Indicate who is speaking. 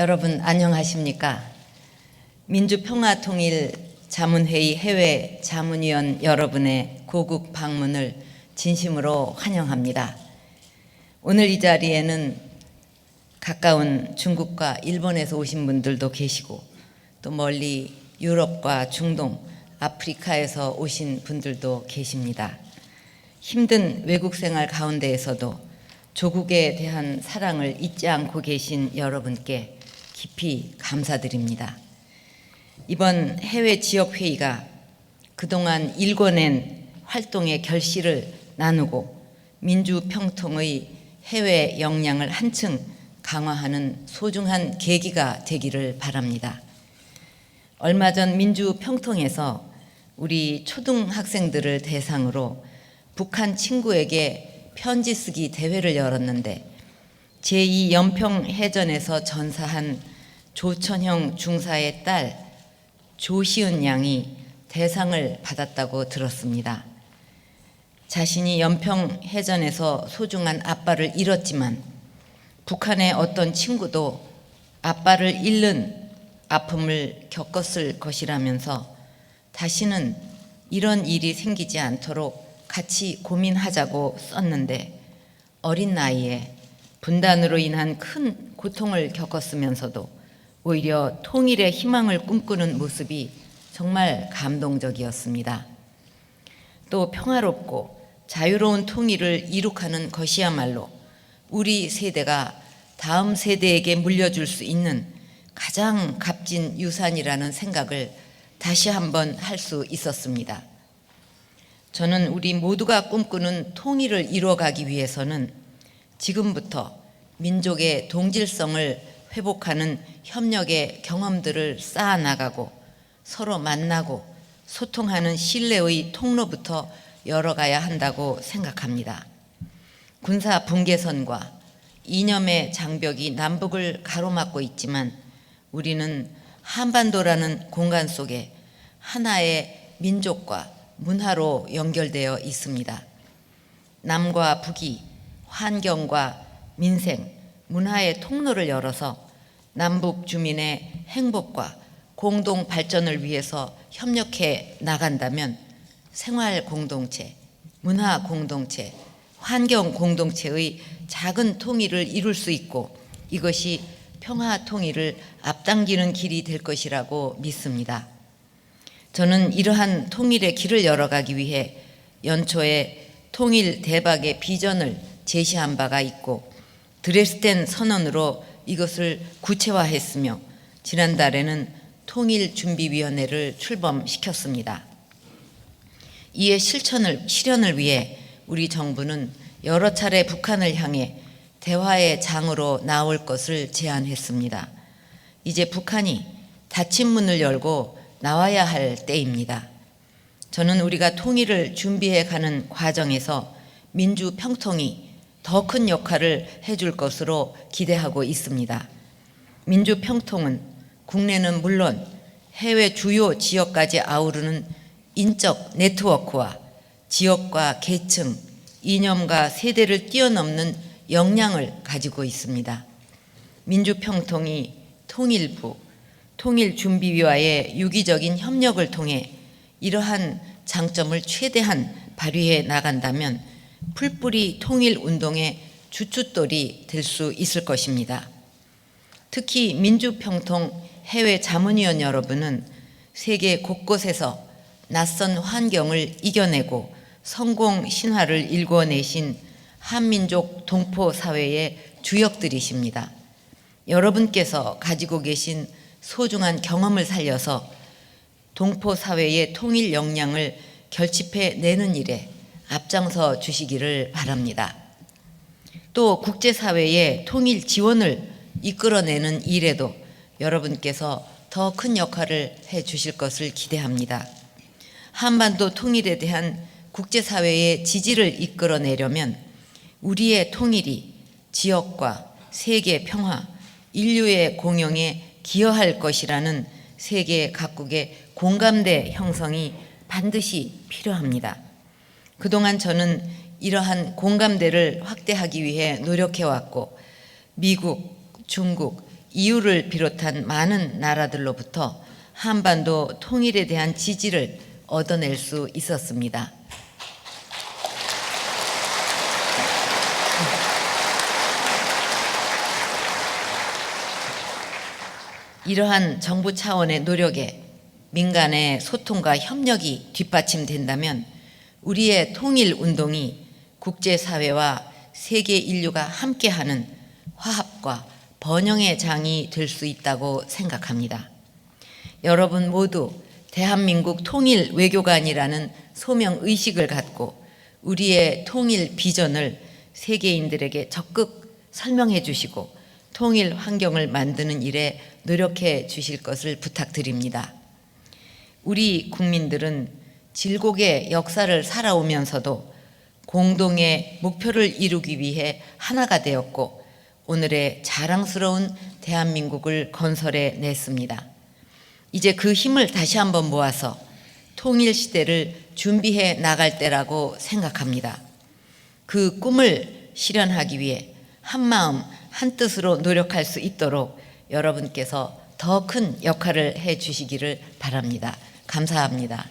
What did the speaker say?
Speaker 1: 여러분 안녕하십니까? 민주평화통일 자문회의 해외 자문위원 여러분의 고국 방문을 진심으로 환영합니다. 오늘 이 자리에는 가까운 중국과 일본에서 오신 분들도 계시고 또 멀리 유럽과 중동, 아프리카에서 오신 분들도 계십니다. 힘든 외국 생활 가운데에서도 조국에 대한 사랑을 잊지 않고 계신 여러분께 깊이 감사드립니다. 이번 해외 지역 회의가 그동안 일궈낸 활동의 결실을 나누고 민주 평통의 해외 역량을 한층 강화하는 소중한 계기가 되기를 바랍니다. 얼마 전 민주 평통에서 우리 초등학생들을 대상으로 북한 친구에게 편지 쓰기 대회를 열었는데 제2 연평 해전에서 전사한 조천형 중사의 딸 조시은 양이 대상을 받았다고 들었습니다. 자신이 연평 해전에서 소중한 아빠를 잃었지만 북한의 어떤 친구도 아빠를 잃는 아픔을 겪었을 것이라면서 다시는 이런 일이 생기지 않도록 같이 고민하자고 썼는데 어린 나이에 분단으로 인한 큰 고통을 겪었으면서도 오히려 통일의 희망을 꿈꾸는 모습이 정말 감동적이었습니다. 또 평화롭고 자유로운 통일을 이룩하는 것이야말로 우리 세대가 다음 세대에게 물려줄 수 있는 가장 값진 유산이라는 생각을 다시 한번 할 수 있었습니다. 저는 우리 모두가 꿈꾸는 통일을 이루어가기 위해서는 지금부터 민족의 동질성을 회복하는 협력의 경험들을 쌓아 나가고 서로 만나고 소통하는 신뢰의 통로부터 열어가야 한다고 생각합니다. 군사 분계선과 이념의 장벽이 남북을 가로막고 있지만 우리는 한반도라는 공간 속에 하나의 민족과 문화로 연결되어 있습니다. 남과 북이 환경과 민생, 문화의 통로를 열어서 남북 주민의 행복과 공동 발전을 위해서 협력해 나간다면 생활 공동체, 문화 공동체, 환경 공동체의 작은 통일을 이룰 수 있고 이것이 평화 통일을 앞당기는 길이 될 것이라고 믿습니다. 저는 이러한 통일의 길을 열어가기 위해 연초에 통일 대박의 비전을 제시한 바가 있고 드레스덴 선언으로 이것을 구체화했으며 지난달에는 통일준비위원회를 출범시켰습니다. 이에 실천을 실현을 위해 우리 정부는 여러 차례 북한을 향해 대화의 장으로 나올 것을 제안했습니다. 이제 북한이 닫힌 문을 열고 나와야 할 때입니다. 저는 우리가 통일을 준비해 가는 과정에서 민주 평통이 더 큰 역할을 해줄 것으로 기대하고 있습니다. 민주 평통은 국내는 물론 해외 주요 지역까지 아우르는 인적 네트워크와 지역과 계층, 이념과 세대를 뛰어넘는 역량을 가지고 있습니다. 민주평통이 통일부, 통일준비위와의 유기적인 협력을 통해 이러한 장점을 최대한 발휘해 나간다면 풀뿌리 통일 운동의 주춧돌이 될 수 있을 것입니다. 특히 민주평통 해외 자문위원 여러분은 세계 곳곳에서 낯선 환경을 이겨내고 성공 신화를 일궈내신 한민족 동포 사회의 주역들이십니다. 여러분께서 가지고 계신 소중한 경험을 살려서 동포 사회의 통일 역량을 결집해 내는 일에 앞장서 주시기를 바랍니다. 또 국제사회의 통일 지원을 이끌어내는 일에도 여러분께서 더 큰 역할을 해 주실 것을 기대합니다. 한반도 통일에 대한 국제사회의 지지를 이끌어내려면 우리의 통일이 지역과 세계 평화, 인류의 공영에 기여할 것이라는 세계 각국의 공감대 형성이 반드시 필요합니다. 그동안 저는 이러한 공감대를 확대하기 위해 노력해 왔고 미국, 중국, EU를 비롯한 많은 나라들로부터 한반도 통일에 대한 지지를 얻어낼 수 있었습니다. 이러한 정부 차원의 노력에 민간의 소통과 협력이 뒷받침된다면 우리의 통일 운동이 국제사회와 세계 인류가 함께하는 화합과 번영의 장이 될 수 있다고 생각합니다. 여러분 모두 대한민국 통일 외교관이라는 소명 의식을 갖고 우리의 통일 비전을 세계인들에게 적극 설명해 주시고 통일 환경을 만드는 일에 노력해 주실 것을 부탁드립니다. 우리 국민들은 질곡의 역사를 살아오면서도 공동의 목표를 이루기 위해 하나가 되었고 오늘의 자랑스러운 대한민국을 건설해 냈습니다. 이제 그 힘을 다시 한번 모아서 통일 시대를 준비해 나갈 때라고 생각합니다. 그 꿈을 실현하기 위해 한 마음 한 뜻으로 노력할 수 있도록 여러분께서 더 큰 역할을 해 주시기를 바랍니다. 감사합니다.